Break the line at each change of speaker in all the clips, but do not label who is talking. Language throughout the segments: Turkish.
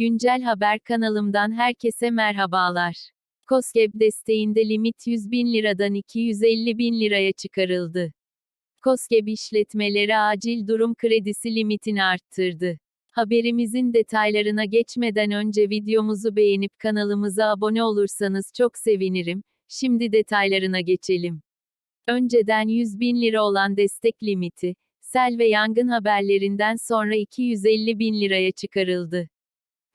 Güncel Haber kanalımdan herkese merhabalar. KOSGEB desteğinde limit 100 bin liradan 250 bin liraya çıkarıldı. KOSGEB işletmeleri acil durum kredisi limitini arttırdı. Haberimizin detaylarına geçmeden önce videomuzu beğenip kanalımıza abone olursanız çok sevinirim. Şimdi detaylarına geçelim. Önceden 100 bin lira olan destek limiti, sel ve yangın haberlerinden sonra 250 bin liraya çıkarıldı.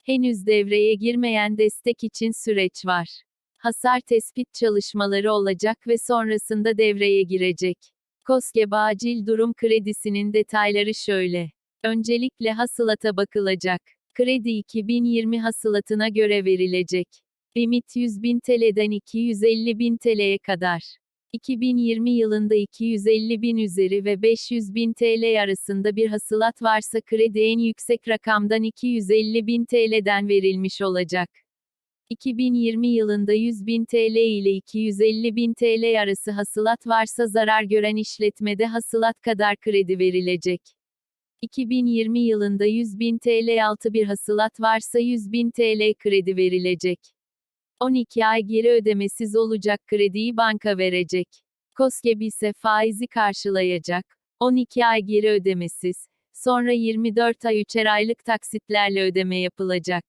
Henüz devreye girmeyen destek için süreç var. Hasar tespit çalışmaları olacak ve sonrasında devreye girecek. KOSGEB acil durum kredisinin detayları şöyle. Öncelikle hasılata bakılacak. Kredi 2020 hasılatına göre verilecek. Limit 100 bin TL'den 250 bin TL'ye kadar. 2020 yılında 250 bin üzeri ve 500 bin TL arasında bir hasılat varsa kredi en yüksek rakamdan 250 bin TL'den verilmiş olacak. 2020 yılında 100 bin TL ile 250 bin TL arası hasılat varsa zarar gören işletmede hasılat kadar kredi verilecek. 2020 yılında 100 bin TL altı bir hasılat varsa 100 bin TL kredi verilecek. 12 ay geri ödemesiz olacak krediyi banka verecek. KOSGEB ise faizi karşılayacak. 12 ay geri ödemesiz, sonra 24 ay üçer aylık taksitlerle ödeme yapılacak.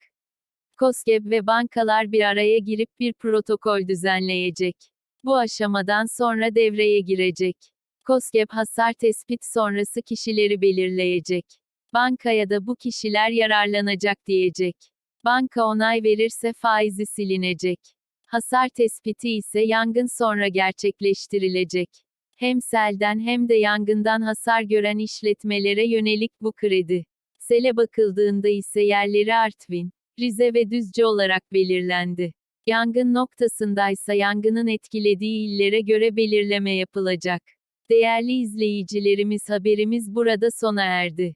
KOSGEB ve bankalar bir araya girip bir protokol düzenleyecek. Bu aşamadan sonra devreye girecek. KOSGEB hasar tespit sonrası kişileri belirleyecek. Bankaya da bu kişiler yararlanacak diyecek. Banka onay verirse faizi silinecek. Hasar tespiti ise yangın sonra gerçekleştirilecek. Hem selden hem de yangından hasar gören işletmelere yönelik bu kredi. Sele bakıldığında ise yerleri Artvin, Rize ve Düzce olarak belirlendi. Yangın noktasındaysa yangının etkilediği illere göre belirleme yapılacak. Değerli izleyicilerimiz haberimiz burada sona erdi.